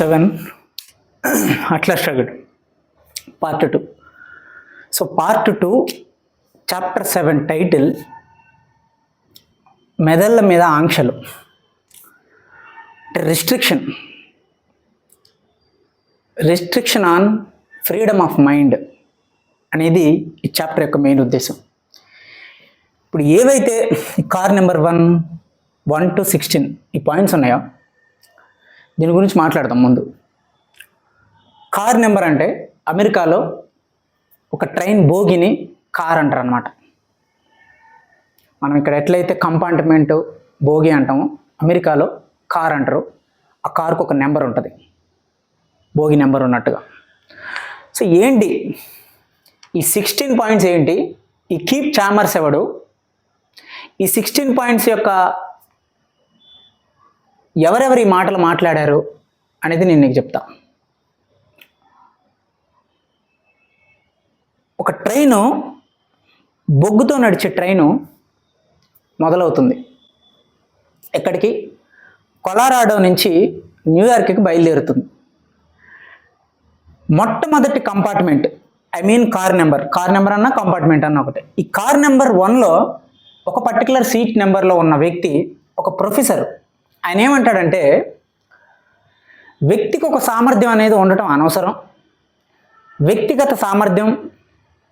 Seven అట్లా struggle. Part two. So part two chapter seven title మెదళ్ళ మీద ఆంక్షలు. Restriction. Restriction on freedom of mind అనేది ఈ chapter యొక్క మెయిన్ ఉద్దేశం. ఇప్పుడు ఏవైతే car number one one two sixteen ఈ పాయింట్స్ ఉన్నాయో దీని గురించి మాట్లాడదాం ముందు. కార్ నెంబర్ అంటే అమెరికాలో ఒక ట్రైన్ బోగిని కార్ అంటారు అనమాట మనం ఇక్కడ ఎట్లయితే కంపార్ట్మెంట్ బోగి అంటామో అమెరికాలో కార్ అంటారు. ఆ కార్కు ఒక నెంబర్ ఉంటుంది. బోగి నెంబర్ ఉన్నట్టుగా. సో ఏంటి? ఈ సిక్స్టీన్ పాయింట్స్ ఏంటి? ఈ కీప్ చామర్స్ ఎవడు? ఈ సిక్స్టీన్ పాయింట్స్ యొక్క ఎవరెవరు ఈ మాటలు మాట్లాడారు అనేది నేను నీకు చెప్తా. ఒక ట్రైను బొగ్గుతో నడిచే ట్రైను మొదలవుతుంది. ఎక్కడికి? కొలారాడో నుంచి న్యూయార్క్కి బయలుదేరుతుంది. మొట్టమొదటి compartment I mean car number. Car number అన్న కంపార్ట్మెంట్ అన్న ఒకటి. ఈ కార్ నెంబర్ వన్లో ఒక పర్టికులర్ సీట్ నెంబర్లో ఉన్న వ్యక్తి ఒక ప్రొఫెసర్. ఆయన ఏమంటాడంటే వ్యక్తికి ఒక సామర్థ్యం అనేది ఉండటం అనవసరం. వ్యక్తిగత సామర్థ్యం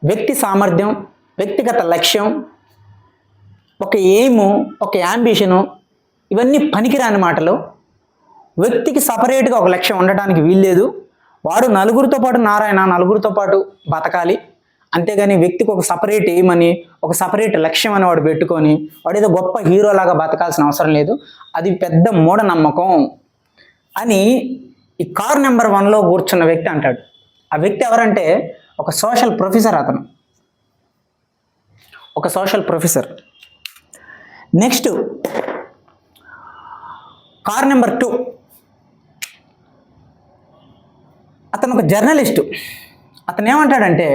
వ్యక్తి సామర్థ్యం వ్యక్తిగత లక్ష్యం ఒక ఎయిము ఒక యాంబిషను ఇవన్నీ పనికిరాని మాటలు. వ్యక్తికి సపరేట్గా ఒక లక్ష్యం ఉండటానికి వీల్లేదు. వాడు నలుగురితో పాటు నారాయణ నలుగురితో పాటు బతకాలి. అంతేగాని వ్యక్తికి ఒక సపరేట్ ఎయిమ్ అని ఒక సపరేట్ లక్ష్యం అని వాడు పెట్టుకొని వాడు ఏదో గొప్ప హీరోలాగా బతకాల్సిన అవసరం లేదు. అది పెద్ద మూఢనమ్మకం అని ఈ కార్ నెంబర్ వన్లో కూర్చున్న వ్యక్తి అంటాడు. ఆ వ్యక్తి ఎవరంటే ఒక సోషల్ ప్రొఫెసర్ అతను. ఒక social professor next car number two. అతను ఒక జర్నలిస్టు అతను ఏమంటాడంటే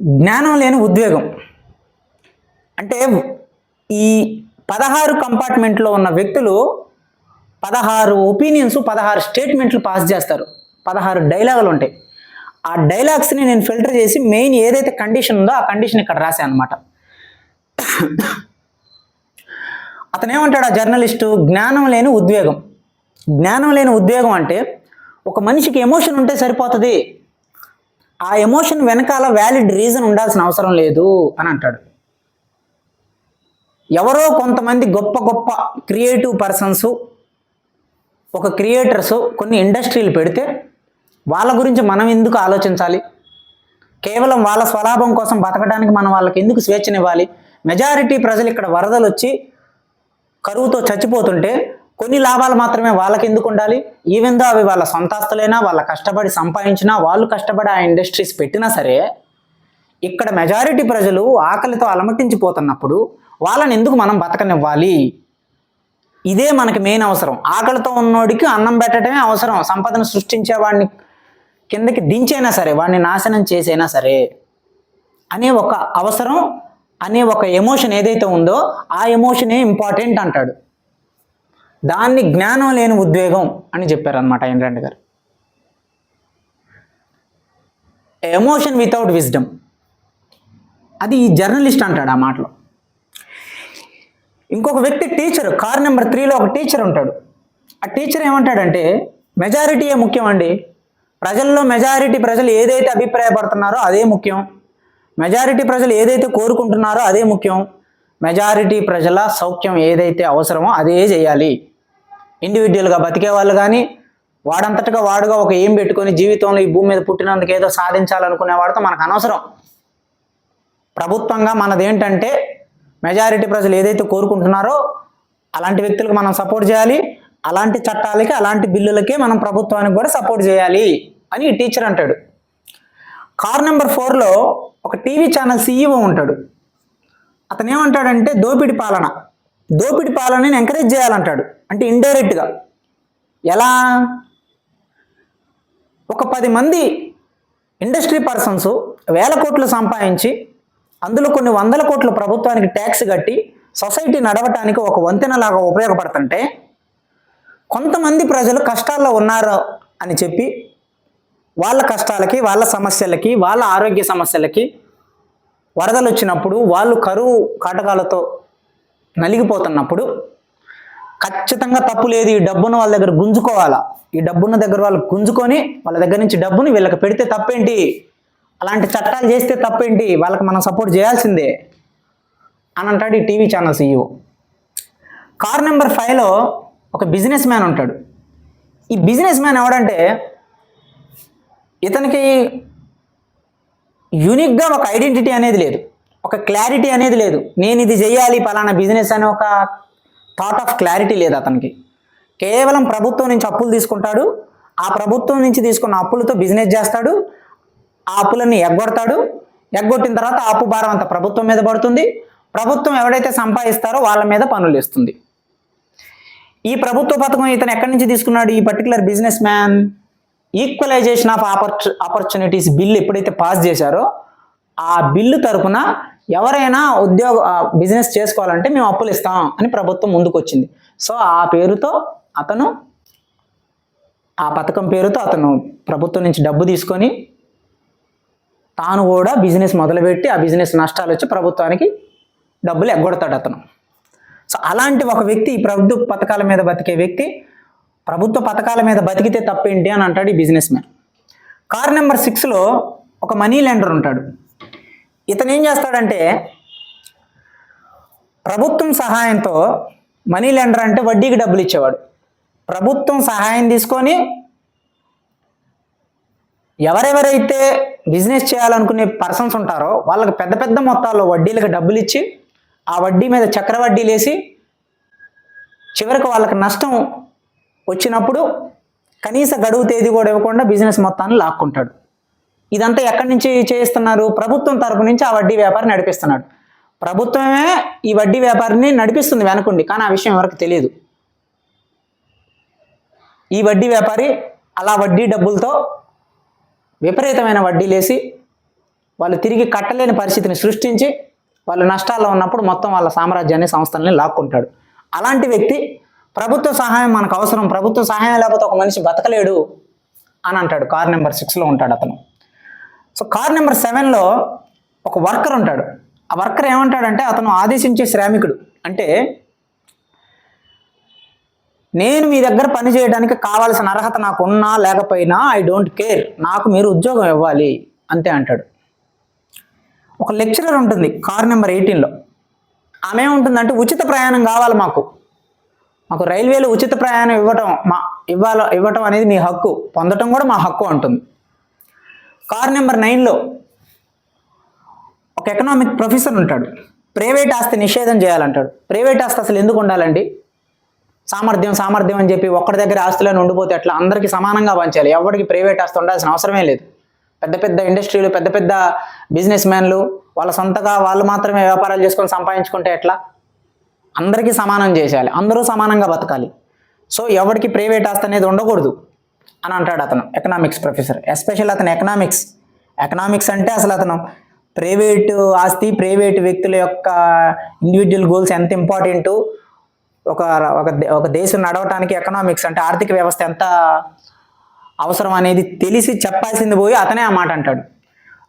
జ్ఞానం లేని ఉద్వేగం. అంటే ఈ పదహారు కంపార్ట్మెంట్లో ఉన్న వ్యక్తులు పదహారు ఒపీనియన్స్ పదహారు స్టేట్మెంట్లు పాస్ చేస్తారు. పదహారు డైలాగులు ఉంటాయి. ఆ డైలాగ్స్ని నేను ఫిల్టర్ చేసి మెయిన్ ఏదైతే కండిషన్ ఉందో ఆ కండిషన్ ఇక్కడ రాశాను అనమాట అతను ఏమంటాడు ఆ జర్నలిస్టు? జ్ఞానం లేని ఉద్వేగం. జ్ఞానం లేని ఉద్వేగం అంటే ఒక మనిషికి ఎమోషన్ ఉంటే సరిపోతుంది. ఆ ఎమోషన్ వెనకాల వ్యాలిడ్ రీజన్ ఉండాల్సిన అవసరం లేదు అని అంటాడు. ఎవరో కొంతమంది గొప్ప గొప్ప క్రియేటివ్ పర్సన్స్ ఒక క్రియేటర్స్ కొన్ని ఇండస్ట్రీలు పెడితే వాళ్ళ గురించి మనం ఎందుకు ఆలోచించాలి? కేవలం వాళ్ళ స్వలాభం కోసం బతకడానికి మనం వాళ్ళకి ఎందుకు స్వేచ్ఛనివ్వాలి? మెజారిటీ ప్రజలు ఇక్కడ వరదలు వచ్చి కరువుతో చచ్చిపోతుంటే కొన్ని లాభాలు మాత్రమే వాళ్ళకి ఎందుకు ఉండాలి ఈవెందో అవి వాళ్ళ సొంతాస్తులైనా వాళ్ళ కష్టపడి సంపాదించినా వాళ్ళు కష్టపడి ఆ ఇండస్ట్రీస్ పెట్టినా సరే ఇక్కడ మెజారిటీ ప్రజలు ఆకలితో అలమటించిపోతున్నప్పుడు వాళ్ళని ఎందుకు మనం బతకనివ్వాలి? ఇదే మనకి మెయిన్ అవసరం. ఆకలితో ఉన్నోడికి అన్నం పెట్టడమే అవసరం. సంపదను సృష్టించే వాడిని కిందకి దించైనా సరే వాడిని నాశనం చేసైనా సరే అనే ఒక అవసరం అనే ఒక ఎమోషన్ ఏదైతే ఉందో ఆ ఎమోషనే ఇంపార్టెంట్ అంటాడు. దాన్ని జ్ఞానం లేని ఉద్వేగం అని చెప్పారనమాట ఆయన గారు. ఎమోషన్ వితౌట్ విజ్డమ్ అది ఈ జర్నలిస్ట్ అంటాడు ఆ మాటలో. ఇంకొక వ్యక్తి టీచర్ కార్ నెంబర్ త్రీలో ఒక టీచర్ ఉంటాడు. ఆ టీచర్ ఏమంటాడంటే మెజారిటీయే ముఖ్యం అండి. ప్రజల్లో మెజారిటీ ప్రజలు ఏదైతే అభిప్రాయపడుతున్నారో అదే ముఖ్యం. మెజారిటీ ప్రజలు ఏదైతే కోరుకుంటున్నారో అదే ముఖ్యం. మెజారిటీ ప్రజల సౌఖ్యం ఏదైతే అవసరమో అదే చేయాలి. ఇండివిజువల్గా బతికే వాళ్ళు కానీ వాడంతటగా వాడుగా ఒక ఏం పెట్టుకొని జీవితంలో ఈ భూమి మీద పుట్టినందుకు ఏదో సాధించాలనుకునే వాడితో మనకు అనవసరం. ప్రభుత్వంగా మనదేంటంటే మెజారిటీ ప్రజలు ఏదైతే కోరుకుంటున్నారో అలాంటి వ్యక్తులకు మనం సపోర్ట్ చేయాలి. అలాంటి చట్టాలకి అలాంటి బిల్లులకే మనం ప్రభుత్వానికి కూడా సపోర్ట్ చేయాలి అని ఈ టీచర్ అంటాడు. కార్ నెంబర్ ఫోర్లో ఒక టీవీ ఛానల్ సీఈఓ ఉంటాడు. అతను ఏమంటాడంటే దోపిడి పాలన. దోపిడి పాలనని ఎంకరేజ్ చేయాలంటాడు. అంటే ఇండైరెక్ట్గా ఎలా? ఒక పది మంది ఇండస్ట్రీ పర్సన్స్ వేల కోట్లు సంపాదించి అందులో కొన్ని వందల కోట్లు ప్రభుత్వానికి ట్యాక్స్ కట్టి సొసైటీ నడవటానికి ఒక వంతెనలాగా ఉపయోగపడుతుంటే కొంతమంది ప్రజలు కష్టాల్లో ఉన్నారు అని చెప్పి వాళ్ళ కష్టాలకి వాళ్ళ సమస్యలకి వాళ్ళ ఆరోగ్య సమస్యలకి వరదలు వచ్చినప్పుడు వాళ్ళు కరువు కాటకాలతో నలిగిపోతున్నప్పుడు ఖచ్చితంగా తప్పు లేదు. ఈ డబ్బును వాళ్ళ దగ్గర గుంజుకోవాలా? ఈ డబ్బున్న దగ్గర వాళ్ళు గుంజుకొని వాళ్ళ దగ్గర నుంచి డబ్బుని వీళ్ళకి పెడితే తప్పేంటి? అలాంటి చట్టాలు చేస్తే తప్పేంటి? వాళ్ళకి మనం సపోర్ట్ చేయాల్సిందే అని అంటాడు ఈ TV channel CEO. Car number ఫైవ్లో ఒక బిజినెస్ మ్యాన్ ఉంటాడు. ఈ బిజినెస్ మ్యాన్ ఎవడంటే ఇతనికి యూనిక్గా ఒక ఐడెంటిటీ అనేది లేదు. ఒక క్లారిటీ అనేది లేదు. నేను ఇది చేయాలి పలానా బిజినెస్ అనే ఒక థాట్ ఆఫ్ క్లారిటీ లేదు అతనికి. కేవలం ప్రభుత్వం నుంచి అప్పులు తీసుకుంటాడు. ఆ ప్రభుత్వం నుంచి తీసుకున్న అప్పులతో బిజినెస్ చేస్తాడు. ఆ అప్పులన్నీ ఎగ్గొడతాడు. ఎగ్గొట్టిన తర్వాత ఆ అప్పు భారం అంతా ప్రభుత్వం మీద పడుతుంది. ప్రభుత్వం ఎవడైతే సంపాదిస్తారో వాళ్ళ మీద పనులు ఇస్తుంది ఈ ప్రభుత్వ పథకం ఇతను ఎక్కడి నుంచి తీసుకున్నాడు? ఈ particular business man equalization of ఆపర్చు opportunities bill ఎప్పుడైతే పాస్ చేశారో ఆ బిల్లు తరపున ఎవరైనా ఉద్యోగ బిజినెస్ చేసుకోవాలంటే మేము అప్పులు ఇస్తాం అని ప్రభుత్వం ముందుకు వచ్చింది సో ఆ పేరుతో అతను ఆ పథకం పేరుతో అతను ప్రభుత్వం నుంచి డబ్బు తీసుకొని తాను కూడా బిజినెస్ మొదలుపెట్టి ఆ బిజినెస్ నష్టాలు వచ్చి ప్రభుత్వానికి డబ్బులు ఎగ్గొడతాడు అతను. సో అలాంటి ఒక వ్యక్తి ఈ ప్రభుత్వ పథకాల మీద బతికే వ్యక్తి ప్రభుత్వ పథకాల మీద బతికితే తప్పేంటి అని అంటాడు ఈ బిజినెస్ మ్యాన్. కార్ నెంబర్ సిక్స్లో ఒక మనీ లెండర్ ఉంటాడు. ఇతను ఏం చేస్తాడంటే ప్రభుత్వం సహాయంతో మనీ లెండర్ అంటే వడ్డీకి డబ్బులు ఇచ్చేవాడు. ప్రభుత్వం సహాయం తీసుకొని ఎవరెవరైతే బిజినెస్ చేయాలనుకునే పర్సన్స్ ఉంటారో వాళ్ళకి పెద్ద పెద్ద మొత్తాల్లో వడ్డీలకు డబ్బులు ఇచ్చి ఆ వడ్డీ మీద చక్ర వడ్డీలు వేసి చివరికి వాళ్ళకి నష్టం వచ్చినప్పుడు కనీస గడువు తేదీ కూడా ఇవ్వకుండా బిజినెస్ మొత్తాన్ని లాక్కుంటాడు. ఇదంతా ఎక్కడి నుంచి చేయిస్తున్నారు ప్రభుత్వం తరపు నుంచి ఆ వడ్డీ వ్యాపారం నడిపిస్తున్నాడు. ప్రభుత్వమే ఈ వడ్డీ వ్యాపారాన్ని నడిపిస్తుంది వెనకుండి కానీ ఆ విషయం ఎవరికి తెలియదు ఈ వడ్డీ వ్యాపారి అలా వడ్డీ డబ్బులతో విపరీతమైన వడ్డీలేసి వాళ్ళు తిరిగి కట్టలేని పరిస్థితిని సృష్టించి వాళ్ళు నష్టాల్లో ఉన్నప్పుడు మొత్తం వాళ్ళ సామ్రాజ్యాన్ని సంస్థల్ని లాక్కుంటాడు. అలాంటి వ్యక్తి ప్రభుత్వ సహాయం మనకు అవసరం. ప్రభుత్వ సహాయం లేకపోతే ఒక మనిషి బతకలేడు అని అంటాడు. కార్ నెంబర్ సిక్స్లో ఉంటాడు అతను. సో కార్ నెంబర్ సెవెన్లో ఒక వర్కర్ ఉంటాడు. ఆ వర్కర్ ఏమంటాడంటే అతను ఆదేశించే శ్రామికుడు. అంటే నేను మీ దగ్గర పని చేయడానికి కావాల్సిన అర్హత నాకు ఉన్నా లేకపోయినా ఐ డోంట్ కేర్. నాకు మీరు ఉద్యోగం ఇవ్వాలి అంతే అంటాడు. ఒక లెక్చరర్ ఉంటుంది కార్ నెంబర్ ఎయిటీన్లో ఆమె ఏముంటుందంటే ఉచిత ప్రయాణం కావాలి మాకు. మాకు రైల్వేలో ఉచిత ప్రయాణం ఇవ్వటం మా ఇవ్వాల ఇవ్వటం అనేది మీ హక్కు. పొందటం కూడా మా హక్కు అంటుంది. కార్ నెంబర్ నైన్లో ఒక ఎకనామిక్ ప్రొఫెసర్ ఉంటాడు. ప్రైవేట్ ఆస్తి నిషేధం చేయాలంటాడు. ప్రైవేట్ ఆస్తి అసలు ఎందుకు ఉండాలండి? సామర్థ్యం సామర్థ్యం అని చెప్పి ఒక్కడి దగ్గర ఆస్తులను ఉండిపోతే అట్లా అందరికీ సమానంగా పంచాలి ఎవరికి ప్రైవేట్ ఆస్తి ఉండాల్సిన అవసరమే లేదు. పెద్ద పెద్ద ఇండస్ట్రీలు పెద్ద పెద్ద బిజినెస్ మ్యాన్లు వాళ్ళ సొంతగా వాళ్ళు మాత్రమే వ్యాపారాలు చేసుకొని సంపాదించుకుంటే ఎట్లా? అందరికీ సమానం చేసేయాలి. అందరూ సమానంగా బతకాలి. సో ఎవరికి ప్రైవేట్ ఆస్తి అనేది ఉండకూడదు. అని అంటాడు అతను ఎకనామిక్స్ ప్రొఫెసర్ ఎస్పెషల్ అతను ఎకనామిక్స్ ఎకనామిక్స్ అంటే అసలు అతను ప్రైవేటు ఆస్తి ప్రైవేటు వ్యక్తుల యొక్క ఇండివిజువల్ గోల్స్ ఎంత ఇంపార్టెంటు ఒక ఒక ఒక దేశం నడవటానికి ఎకనామిక్స్ అంటే ఆర్థిక వ్యవస్థ ఎంత అవసరం అనేది తెలిసి చెప్పాల్సింది పోయి అతనే ఆ మాట అంటాడు.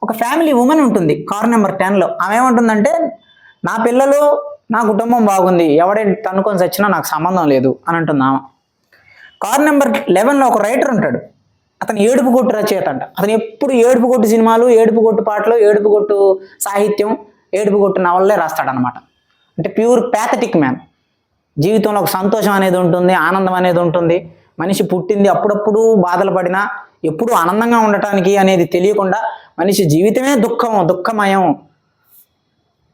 ఒక ఫ్యామిలీ ఉమెన్ ఉంటుంది కార్ నెంబర్ టెన్లో ఆమె ఏమంటుందంటే నా పిల్లలు నా కుటుంబం బాగుంది. ఎవడే తనుకొని చచ్చినా నాకు సంబంధం లేదు అని అంటుంది ఆమె. కార్ నెంబర్ లెవెన్లో ఒక రైటర్ ఉంటాడు. అతను ఏడుపు కొట్టు రచయిత అంట అతను ఎప్పుడు ఏడుపు కొట్టు సినిమాలు ఏడుపు కొట్టు పాటలు ఏడుపు కొట్టు సాహిత్యం ఏడుపు కొట్టు నవలలే రాస్తాడనమాట అంటే ప్యూర్ ప్యాథటిక్ మ్యాన్ జీవితంలో ఒక సంతోషం అనేది ఉంటుంది ఆనందం అనేది ఉంటుంది. మనిషి పుట్టింది అప్పుడప్పుడు బాధలు పడినా ఎప్పుడు ఆనందంగా ఉండటానికి అనేది తెలియకుండా మనిషి జీవితమే దుఃఖం దుఃఖమయం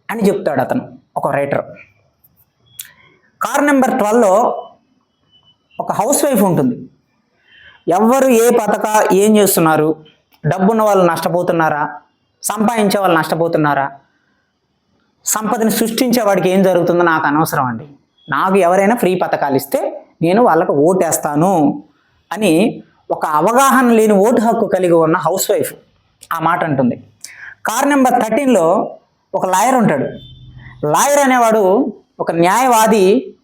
అని చెప్తాడు అతను ఒక రైటర్ కార్ నెంబర్ ట్వెల్వ్లో ఒక హౌస్ వైఫ్ ఉంటుంది. ఎవ్వరు ఏ పథక ఏం చేస్తున్నారు? డబ్బున్న వాళ్ళు నష్టపోతున్నారా? సంపాదించే వాళ్ళు నష్టపోతున్నారా? సంపదని సృష్టించే వాడికి ఏం జరుగుతుందో నాకు అనవసరం అండి. నాకు ఎవరైనా ఫ్రీ పథకాలు ఇస్తే నేను వాళ్ళకు ఓటేస్తాను అని ఒక అవగాహన లేని ఓటు హక్కు కలిగి ఉన్న హౌస్ వైఫ్ ఆ మాట అంటుంది. కార్ నెంబర్ థర్టీన్లో ఒక లాయర్ ఉంటాడు. లాయర్ అనేవాడు ఒక న్యాయవాది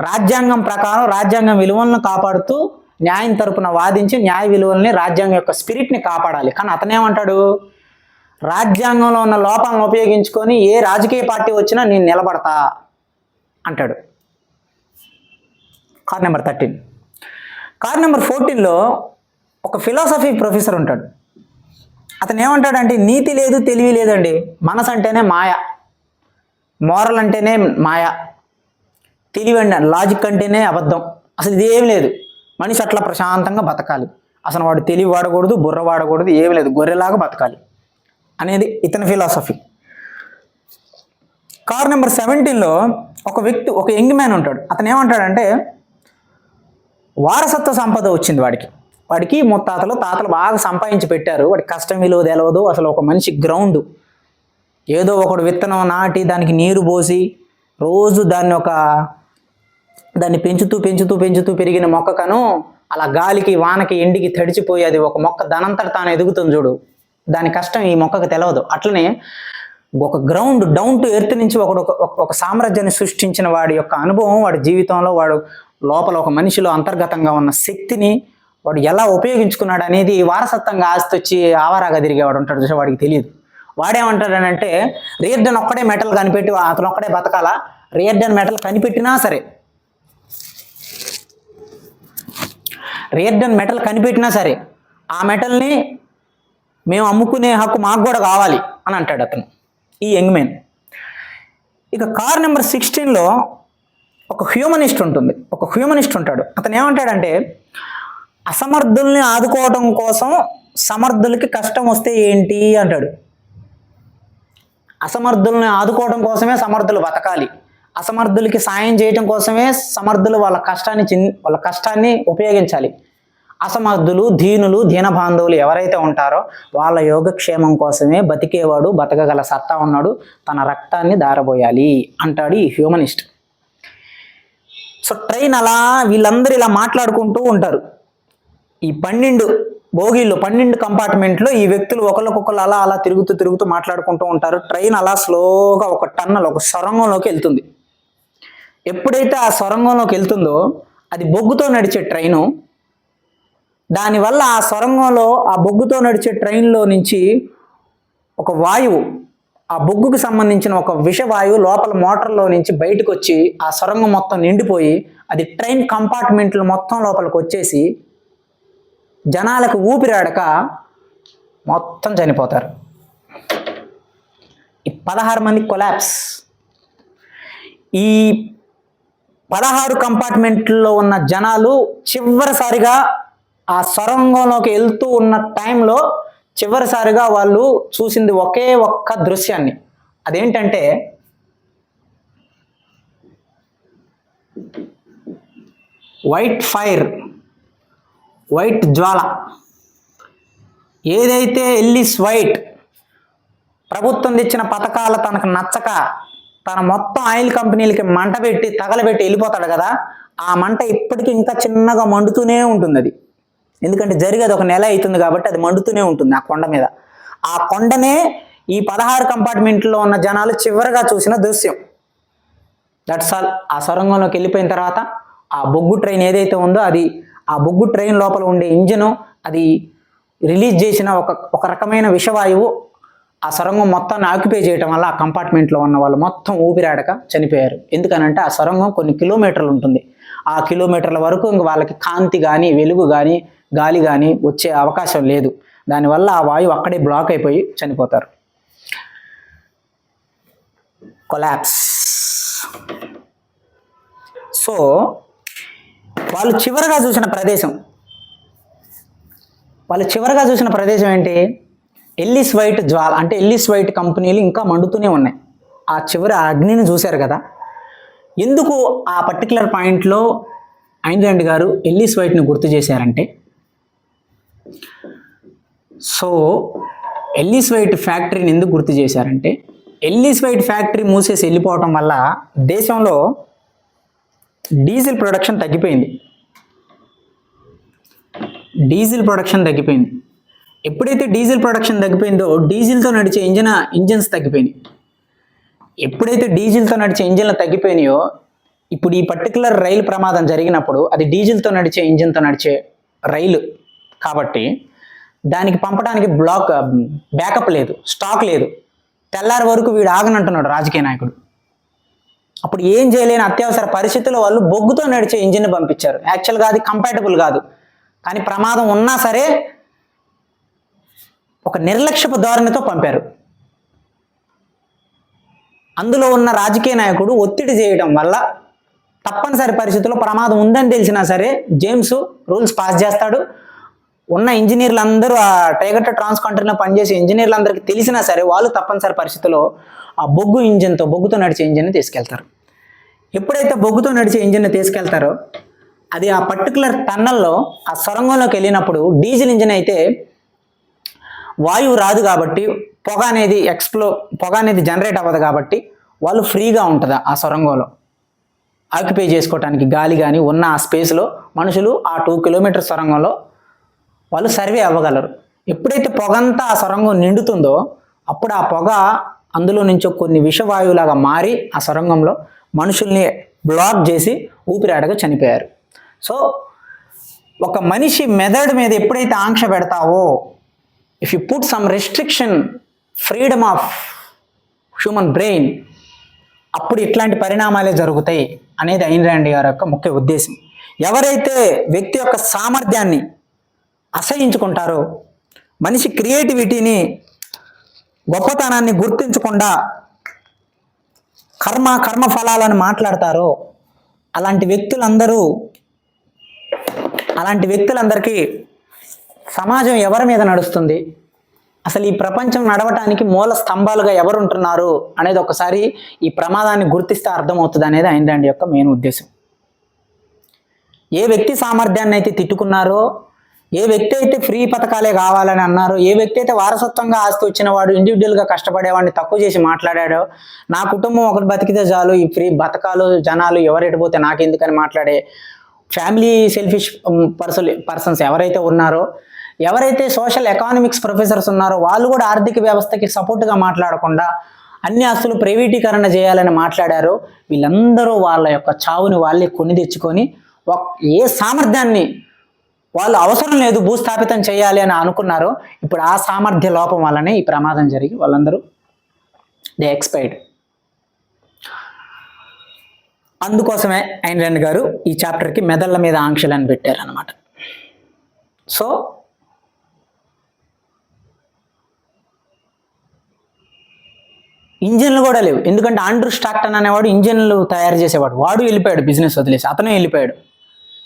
రాజ్యాంగం ప్రకారం రాజ్యాంగం విలువలను కాపాడుతూ న్యాయం తరపున వాదించి న్యాయ విలువల్ని రాజ్యాంగం యొక్క స్పిరిట్ని కాపాడాలి. కానీ అతనేమంటాడు రాజ్యాంగంలో ఉన్న లోపాలను ఉపయోగించుకొని ఏ రాజకీయ పార్టీ వచ్చినా నేను నిలబడతా అంటాడు. Car number thirteen. Car number ఫోర్టీన్లో ఒక ఫిలాసఫీ ప్రొఫెసర్ ఉంటాడు. అతను ఏమంటాడంటే నీతి లేదు తెలివి లేదండి. మనసు అంటేనే మాయ. మోరల్ అంటేనే మాయ. తెలివి అండి లాజిక్ అంటేనే అబద్ధం. అసలు ఇదేం లేదు. మనిషి అట్లా ప్రశాంతంగా బతకాలి. అసలు వాడు తెలివి వాడకూడదు బుర్ర వాడకూడదు ఏం లేదు. గొర్రెలాగా బతకాలి. అనేది ఇతని ఫిలాసఫీ కార్ నెంబర్ సెవెంటీన్లో ఒక వ్యక్తి ఒక యంగ్ మ్యాన్ ఉంటాడు. అతను ఏమంటాడంటే వారసత్వ సంపద వచ్చింది వాడికి. వాడికి ముత్తాతలు తాతలు బాగా సంపాదించి పెట్టారు. వాడి కష్టం విలువ తెలియదు అసలు ఒక మనిషి గ్రౌండ్ ఏదో ఒకడు విత్తనం నాటి దానికి నీరు పోసి రోజు దాన్ని ఒక దాన్ని పెంచుతూ పెంచుతూ పెంచుతూ పెరిగిన మొక్కకను అలా గాలికి వానకి ఎండికి తడిచిపోయి అది ఒక మొక్క దానంతట తాను ఎదుగుతుంది చూడు. దాని కష్టం ఈ మొక్కకు తెలియదు అట్లనే ఒక గ్రౌండ్ డౌన్ టు ఎర్త్ నుంచి ఒకడు ఒక- ఒక- ఒక సామ్రాజ్యాన్ని సృష్టించిన వాడి యొక్క అనుభవం వాడి జీవితంలో వాడు లోపల ఒక మనిషిలో అంతర్గతంగా ఉన్న శక్తిని వాడు ఎలా ఉపయోగించుకున్నాడు అనేది వారసత్వంగా ఆస్తి వచ్చి ఆవారాగా తిరిగేవాడు ఉంటాడు చూసే వాడికి తెలియదు. వాడేమంటాడనంటే రియర్డన్ ఒక్కడే మెటల్ కనిపెట్టి అతను ఒక్కడే బతకాల? రియర్డన్ మెటల్ కనిపెట్టినా సరే. రియర్డన్ మెటల్ కనిపెట్టినా సరే ఆ మెటల్ని మేము అమ్ముకునే హక్కు మాకు కూడా కావాలి అని అంటాడు అతను ఈ యంగ్ మ్యాన్. ఇక కార్ నెంబర్ సిక్స్టీన్లో ఒక హ్యూమనిస్ట్ ఉంటుంది ఒక హ్యూమనిస్ట్ ఉంటాడు. అతను ఏమంటాడంటే అసమర్థుల్ని ఆదుకోవడం కోసం సమర్థులకి కష్టం వస్తే ఏంటి అంటాడు. అసమర్థులను ఆదుకోవడం కోసమే సమర్థులు బతకాలి. అసమర్థులకి సాయం చేయడం కోసమే సమర్థులు వాళ్ళ కష్టాన్ని చిన్ వాళ్ళ కష్టాన్ని ఉపయోగించాలి. అసమర్థులు దీనులు దీనబాంధవులు ఎవరైతే ఉంటారో వాళ్ళ యోగక్షేమం కోసమే బతికేవాడు బతకగల సత్తా ఉన్నాడు తన రక్తాన్ని దారబోయాలి అంటాడు ఈ హ్యూమనిస్ట్. సో ట్రైన్ అలా వీళ్ళందరూ ఇలా మాట్లాడుకుంటూ ఉంటారు. ఈ పన్నెండు బోగీలు పన్నెండు కంపార్ట్మెంట్లో ఈ వ్యక్తులు ఒకరికొకరు అలా అలా తిరుగుతూ తిరుగుతూ మాట్లాడుకుంటూ ఉంటారు. ట్రైన్ అలా స్లోగా ఒక టన్నల్ ఒక సొరంగంలోకి వెళ్తుంది. ఎప్పుడైతే ఆ సొరంగంలోకి వెళ్తుందో అది బొగ్గుతో నడిచే ట్రైను. దానివల్ల ఆ సొరంగంలో ఆ బొగ్గుతో నడిచే ట్రైన్లో నుంచి ఒక వాయువు ఆ బొగ్గుకు సంబంధించిన ఒక విషవాయువు లోపల మోటార్లో నుంచి బయటకు వచ్చి ఆ సొరంగం మొత్తం నిండిపోయి అది ట్రైన్ కంపార్ట్మెంట్లు మొత్తం లోపలికి వచ్చేసి జనాలకు ఊపిరాడక మొత్తం చనిపోతారు. ఈ పదహారు మంది కొలాప్స్. ఈ పదహారు కంపార్ట్మెంట్లో ఉన్న జనాలు చివరిసారిగా ఆ సొరంగంలోకి వెళ్తూ ఉన్న టైంలో చివరిసారిగా వాళ్ళు చూసింది ఒకే ఒక్క దృశ్యాన్ని. అదేంటంటే వైట్ ఫైర్ వైట్ జ్వాల. ఏదైతే ఎల్లిస్ వైట్ ప్రభుత్వం తెచ్చిన పథకాలు తనకు నచ్చక తన మొత్తం ఆయిల్ కంపెనీలకి మంట పెట్టి తగలబెట్టి వెళ్ళిపోతాడు కదా ఆ మంట ఇప్పటికీ ఇంకా చిన్నగా మండుతూనే ఉంటుంది అది. ఎందుకంటే జరిగేది ఒక నెల అవుతుంది కాబట్టి అది మండుతూనే ఉంటుంది ఆ కొండ మీద. ఆ కొండనే ఈ పదహారు కంపార్ట్మెంట్లో ఉన్న జనాలు చివరిగా చూసిన దృశ్యం. దట్స్ ఆల్ ఆ సొరంగంలోకి వెళ్ళిపోయిన తర్వాత ఆ బొగ్గు ట్రైన్ ఏదైతే ఉందో అది ఆ బొగ్గు ట్రైన్ లోపల ఉండే ఇంజను అది రిలీజ్ చేసిన ఒక ఒక రకమైన విషవాయువు ఆ సొరంగం మొత్తాన్ని ఆక్యుపై చేయటం వల్ల ఆ కంపార్ట్మెంట్లో ఉన్న వాళ్ళు మొత్తం ఊపిరాడక చనిపోయారు. ఎందుకనంటే ఆ సొరంగం కొన్ని కిలోమీటర్లు ఉంటుంది. ఆ కిలోమీటర్ల వరకు ఇంక వాళ్ళకి కాంతి కానీ వెలుగు కానీ గాలి కానీ వచ్చే అవకాశం లేదు. దానివల్ల ఆ వాయువు అక్కడే బ్లాక్ అయిపోయి చనిపోతారు. కొలాప్స్. సో వాళ్ళు చివరగా చూసిన ప్రదేశం. వాళ్ళు చివరగా చూసిన ప్రదేశం ఏంటి? ఎల్లిస్ వైట్ జ్వాల అంటే ఎల్లిస్ వైట్ కంపెనీలు ఇంకా మండుతూనే ఉన్నాయి. ఆ చివరి అగ్నిని చూశారు కదా? ఎందుకు ఆ పర్టికులర్ పాయింట్లో ఐన్లాండ్ గారు ఎల్లిస్ వైట్ని గుర్తు చేశారంటే సో ఎల్లిస్ వైట్ ఫ్యాక్టరీని ఎందుకు గుర్తు చేశారంటే ఎల్లిస్ వైట్ ఫ్యాక్టరీ మూసేసి వెళ్ళిపోవటం వల్ల దేశంలో డీజిల్ ప్రొడక్షన్ తగ్గిపోయింది. డీజిల్ ప్రొడక్షన్ తగ్గిపోయింది. ఎప్పుడైతే డీజిల్ ప్రొడక్షన్ తగ్గిపోయిందో డీజిల్తో నడిచే ఇంజన్ ఇంజన్స్ తగ్గిపోయినాయి. ఎప్పుడైతే డీజిల్తో నడిచే ఇంజన్లు తగ్గిపోయినాయో ఇప్పుడు ఈ పర్టికులర్ రైలు ప్రమాదం జరిగినప్పుడు అది డీజిల్తో నడిచే ఇంజిన్తో నడిచే రైలు కాబట్టి దానికి పంపడానికి బ్లాక్ బ్యాకప్ లేదు స్టాక్ లేదు. తెల్లారి వరకు వీడు ఆగనంటున్నాడు రాజకీయ నాయకుడు. అప్పుడు ఏం చేయలేని అత్యవసర పరిస్థితుల్లో వాళ్ళు బొగ్గుతో నడిచే ఇంజిన్ పంపించారు. యాక్చువల్గా అది కంపాటబుల్ కాదు. కానీ ప్రమాదం ఉన్నా సరే ఒక నిర్లక్ష్యపు ధోరణితో పంపారు. అందులో ఉన్న రాజకీయ నాయకుడు ఒత్తిడి చేయడం వల్ల తప్పనిసరి పరిస్థితుల్లో ప్రమాదం ఉందని తెలిసినా సరే జేమ్స్ రూల్స్ పాస్ చేస్తాడు. ఉన్న ఇంజనీర్లు అందరూ ఆ టైగర్ ట్రాన్స్ కంట్రీలో పనిచేసే ఇంజనీర్లు అందరికీ తెలిసినా సరే వాళ్ళు తప్పనిసరి పరిస్థితుల్లో ఆ బొగ్గు ఇంజిన్తో బొగ్గుతో నడిచే ఇంజిన్ని తీసుకెళ్తారు. ఎప్పుడైతే బొగ్గుతో నడిచే ఇంజిన్ని తీసుకెళ్తారో అది ఆ పర్టికులర్ టన్నల్లో ఆ సొరంగంలోకి వెళ్ళినప్పుడు డీజిల్ ఇంజిన్ అయితే వాయువు రాదు కాబట్టి పొగ అనేది ఎక్స్ప్లో పొగ అనేది జనరేట్ అవ్వదు కాబట్టి వాళ్ళు ఫ్రీగా ఉంటుంది ఆ సొరంగంలో. ఆక్యుపై చేసుకోవడానికి గాలి కానీ ఉన్న ఆ స్పేస్లో మనుషులు ఆ టూ కిలోమీటర్ సొరంగంలో వాళ్ళు సర్వే అవ్వగలరు. ఎప్పుడైతే పొగంతా ఆ సొరంగం నిండుతుందో అప్పుడు ఆ పొగ అందులో నుంచి కొన్ని విషవాయువులాగా మారి ఆ సొరంగంలో మనుషుల్ని బ్లాక్ చేసి ఊపిరాడగా చనిపోయారు. సో ఒక మనిషి మెదడు మీద ఎప్పుడైతే ఆంక్ష పెడతావో if you put some restriction freedom of human brain అప్పుడు ఇట్లాంటి పరిణామాలే జరుగుతాయి అనేది ఐన్ గారి యొక్క ముఖ్య ఉద్దేశం. ఎవరైతే వ్యక్తి యొక్క సామర్థ్యాన్ని అసహించుకుంటారు. మనిషి క్రియేటివిటీని గొప్పతనాన్ని గుర్తించకుండా కర్మ కర్మ ఫలాలను మాట్లాడతారో. అలాంటి వ్యక్తులందరూ అలాంటి వ్యక్తులందరికీ సమాజం ఎవరి మీద నడుస్తుంది? అసలు ఈ ప్రపంచం నడవటానికి మూల స్తంభాలుగా ఎవరు ఉంటున్నారు అనేది ఒకసారి ఈ ప్రమాదాన్ని గుర్తిస్తే అర్థమవుతుంది అనేది ఆయన యొక్క మెయిన్ ఉద్దేశం. ఏ వ్యక్తి సామర్థ్యాన్ని అయితే తిట్టుకున్నారో ఏ వ్యక్తి అయితే ఫ్రీ పథకాలే కావాలని అన్నారు ఏ వ్యక్తి అయితే వారసత్వంగా ఆస్తి వచ్చిన వాడు ఇండివిజువల్గా కష్టపడేవాడిని తక్కువ చేసి మాట్లాడాడో నా కుటుంబం ఒకటి బతికితే చాలు ఈ ఫ్రీ బతకాలు జనాలు ఎవరెడిపోతే నాకు నాకెందుకని మాట్లాడే ఫ్యామిలీ సెల్ఫిష్ పర్సన్ పర్సన్స్ ఎవరైతే ఉన్నారో ఎవరైతే సోషల్ ఎకానమిక్స్ ప్రొఫెసర్స్ ఉన్నారో వాళ్ళు కూడా ఆర్థిక వ్యవస్థకి సపోర్ట్గా మాట్లాడకుండా అన్ని ఆస్తులు ప్రైవేటీకరణ చేయాలని మాట్లాడారో. వీళ్ళందరూ వాళ్ళ యొక్క చావుని వాళ్ళే కొని తెచ్చుకొని ఏ సామర్థ్యాన్ని వాళ్ళు అవసరం లేదు భూస్థాపితం చేయాలి అని అనుకున్నారు ఇప్పుడు ఆ సామర్థ్య లోపం వల్లనే ఈ ప్రమాదం జరిగి వాళ్ళందరూ దే ఎక్స్పైర్డ్. అందుకోసమే ఐన్లాండ్ గారు ఈ చాప్టర్కి మెదళ్ళ మీద ఆంక్షలు అని పెట్టారనమాట సో ఇంజన్లు కూడా లేవు. ఎందుకంటే ఆండ్రూ స్టాక్టన్ అనేవాడు ఇంజన్లు తయారు చేసేవాడు. వాడు వెళ్ళిపోయాడు బిజినెస్ వదిలేసి. అతనే వెళ్ళిపోయాడు.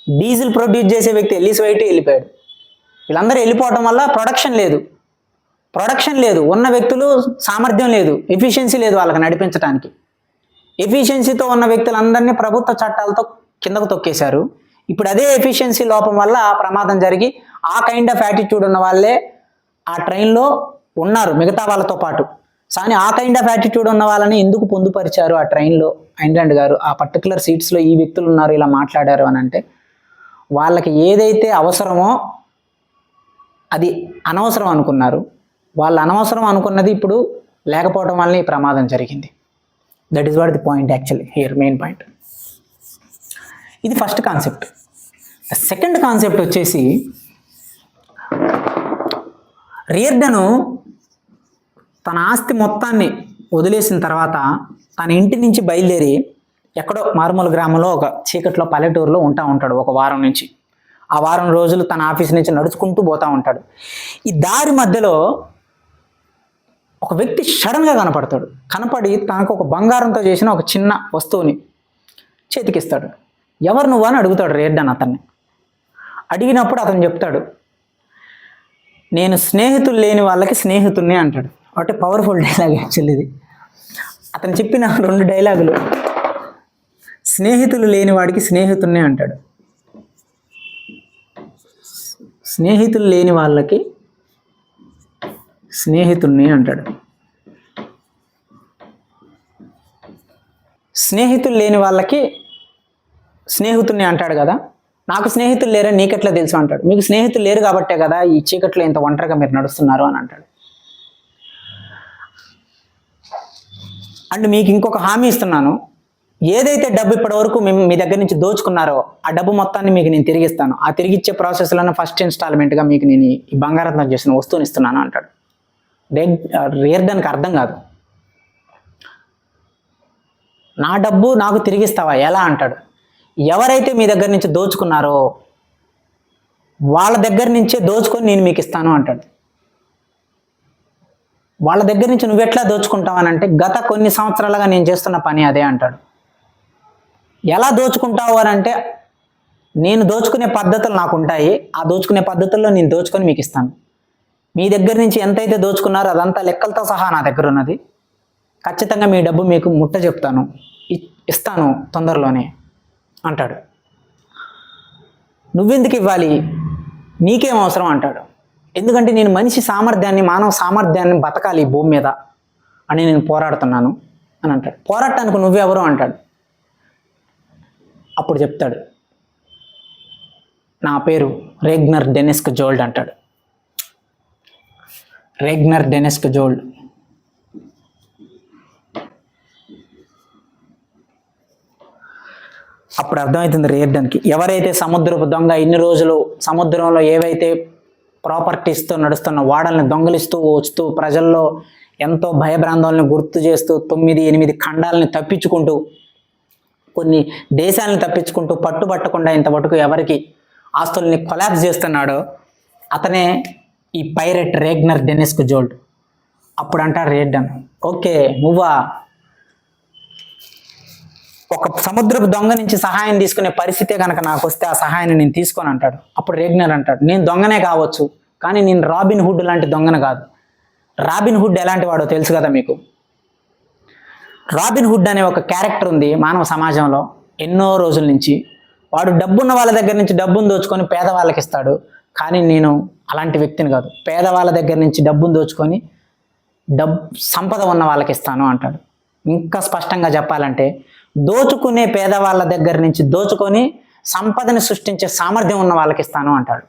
డీజిల్ ప్రొడ్యూస్ చేసే వ్యక్తి ఎల్లీస్ వైట్ వెళ్ళిపోయాడు. వీళ్ళందరూ వెళ్ళిపోవడం వల్ల ప్రొడక్షన్ లేదు. ప్రొడక్షన్ లేదు. ఉన్న వ్యక్తులు సామర్థ్యం లేదు. ఎఫిషియన్సీ లేదు వాళ్ళకి నడిపించడానికి ఎఫిషియన్సీతో ఉన్న వ్యక్తులందరినీ ప్రభుత్వ చట్టాలతో కిందకు తొక్కేశారు. ఇప్పుడు అదే ఎఫిషియన్సీ లోపం వల్ల ఆ ప్రమాదం జరిగి ఆ కైండ్ ఆఫ్ యాటిట్యూడ్ ఉన్న వాళ్ళే ఆ ట్రైన్లో ఉన్నారు మిగతా వాళ్ళతో పాటు. కానీ ఆ కైండ్ ఆఫ్ యాటిట్యూడ్ ఉన్న వాళ్ళని ఎందుకు పొందుపరిచారు ఆ ట్రైన్లో? ఐన్లాండ్ గారు ఆ పర్టికులర్ సీట్స్లో ఈ వ్యక్తులు ఉన్నారు ఇలా మాట్లాడారు అని అంటే వాళ్ళకి ఏదైతే అవసరమో అది అనవసరం అనుకున్నారు. వాళ్ళు అనవసరం అనుకున్నది ఇప్పుడు లేకపోవడం వల్ల ఈ ప్రమాదం జరిగింది. That is what the point actually here main point ఇది ఫస్ట్ కాన్సెప్ట్ సెకండ్ కాన్సెప్ట్ వచ్చేసి రియర్డను తన ఆస్తి మొత్తాన్ని వదిలేసిన తర్వాత తన ఇంటి నుంచి బయలుదేరి ఎక్కడో మారుమూల గ్రామంలో ఒక చీకట్లో పల్లెటూరులో ఉంటా ఉంటాడు ఒక వారం నుంచి. ఆ వారం రోజులు తన ఆఫీస్ నుంచి నడుచుకుంటూ పోతా ఉంటాడు. ఈ దారి మధ్యలో ఒక వ్యక్తి సడన్గా కనపడతాడు. కనపడి తనకు ఒక బంగారంతో చేసిన ఒక చిన్న వస్తువుని చేతికిస్తాడు. ఎవరు నువ్వు అని అడుగుతాడు రేడ్డన్ అతన్ని. అడిగినప్పుడు అతను చెప్తాడు నేను స్నేహితులు లేని వాళ్ళకి స్నేహితుడిని అంటాడు. అంటే పవర్ఫుల్ డైలాగ్ యాక్చువల్ ఇది. అతను చెప్పిన రెండు డైలాగులు స్నేహితులు లేని వాడికి అంటాడు. స్నేహితులు లేని వాళ్ళకి స్నేహితుడిని అంటాడు. స్నేహితులు లేని వాళ్ళకి స్నేహితుడిని అంటాడు కదా. నాకు స్నేహితులు లేరని నీకెట్లా తెలుసు? అంటాడు. మీకు స్నేహితులు లేరు కాబట్టే కదా ఈ చీకట్లో ఇంత ఒంటరిగా మీరు నడుస్తున్నారు అని అంటాడు. అండ్ మీకు ఇంకొక హామీ ఇస్తున్నాను. ఏదైతే డబ్బు ఇప్పటి వరకు మేము మీ దగ్గర నుంచి దోచుకున్నారో ఆ డబ్బు మొత్తాన్ని మీకు నేను తిరిగిస్తాను. ఆ తిరిగిచ్చే ప్రాసెస్లోనే ఫస్ట్ ఇన్స్టాల్మెంట్గా మీకు నేను ఈ- బంగారత్నం చేసిన వస్తువుని ఇస్తున్నాను అంటాడు. రేర్ దానికి అర్థం కాదు. నా డబ్బు నాకు తిరిగిస్తావా? ఎలా అంటాడు. ఎవరైతే మీ దగ్గర నుంచి దోచుకున్నారో వాళ్ళ దగ్గర నుంచే దోచుకొని నేను మీకు ఇస్తాను అంటాడు. వాళ్ళ దగ్గర నుంచి నువ్వు ఎట్లా అంటే గత కొన్ని సంవత్సరాలుగా నేను చేస్తున్న పని అదే అంటాడు. ఎలా దోచుకుంటావు అని అంటే నేను దోచుకునే పద్ధతులు నాకు ఉంటాయి. ఆ దోచుకునే పద్ధతుల్లో నేను దోచుకొని మీకు ఇస్తాను. మీ దగ్గర నుంచి ఎంతైతే దోచుకున్నారో అదంతా లెక్కలతో సహా నా దగ్గర ఉన్నది. ఖచ్చితంగా మీ డబ్బు మీకు ముట్ట చెప్తాను. ఇ- ఇస్తాను తొందరలోనే అంటాడు. నువ్వెందుకు ఇవ్వాలి? నీకేం అవసరం అంటాడు. ఎందుకంటే నేను మనిషి సామర్థ్యాన్ని మానవ సామర్థ్యాన్ని బతకాలి భూమి మీద అని నేను పోరాడుతున్నాను అని అంటాడు. పోరాటానికి నువ్వెవరు అంటాడు. అప్పుడు చెప్తాడు. నా పేరు రేగ్నర్ డెనిస్క్ జోల్డ్ అంటాడు. రేగ్నర్ డెనిస్క్ జోల్డ్. అప్పుడు అర్థమవుతుంది రేర్డన్కి ఎవరైతే సముద్రపు దొంగ ఇన్ని రోజులు సముద్రంలో ఏవైతే ప్రాపర్టీస్తో నడుస్తున్న వాడల్ని దొంగలిస్తూ వచ్చుతూ ప్రజల్లో ఎంతో భయభ్రాంతాలను గుర్తు చేస్తూ తొమ్మిది ఎనిమిది ఖండాలని తప్పించుకుంటూ కొన్ని దేశాలను తప్పించుకుంటూ పట్టుబట్టకుండా ఇంతవరకు ఎవరికి ఆస్తుల్ని కొలాబ్స్ చేస్తున్నాడో అతనే ఈ పైరెట్ రేగ్నర్ డెనిస్క్ కుజోల్డ్. అప్పుడు అంటారు రేడ్డన్ ఓకే నువ్వా? ఒక సముద్రపు దొంగ నుంచి సహాయం తీసుకునే పరిస్థితే కనుక నాకు వస్తే ఆ సహాయాన్ని నేను తీసుకొని అంటాడు. అప్పుడు రేగ్నర్ అంటాడు నేను దొంగనే కావచ్చు కానీ నేను రాబిన్ హుడ్ లాంటి దొంగను కాదు. రాబిన్ హుడ్ ఎలాంటి వాడో తెలుసు కదా మీకు? రాబిన్ హుడ్ అనే ఒక క్యారెక్టర్ ఉంది మానవ సమాజంలో. ఎన్నో రోజుల నుంచి వాడు డబ్బున్న వాళ్ళ దగ్గర నుంచి డబ్బును దోచుకొని పేదవాళ్ళకి ఇస్తాడు. కానీ నేను అలాంటి వ్యక్తిని కాదు. పేదవాళ్ళ దగ్గర నుంచి డబ్బును దోచుకొని డబ్ సంపద ఉన్న వాళ్ళకి ఇస్తాను అంటాడు. ఇంకా స్పష్టంగా చెప్పాలంటే దోచుకునే పేదవాళ్ళ దగ్గర నుంచి దోచుకొని సంపదని సృష్టించే సామర్థ్యం ఉన్న వాళ్ళకి ఇస్తాను అంటాడు.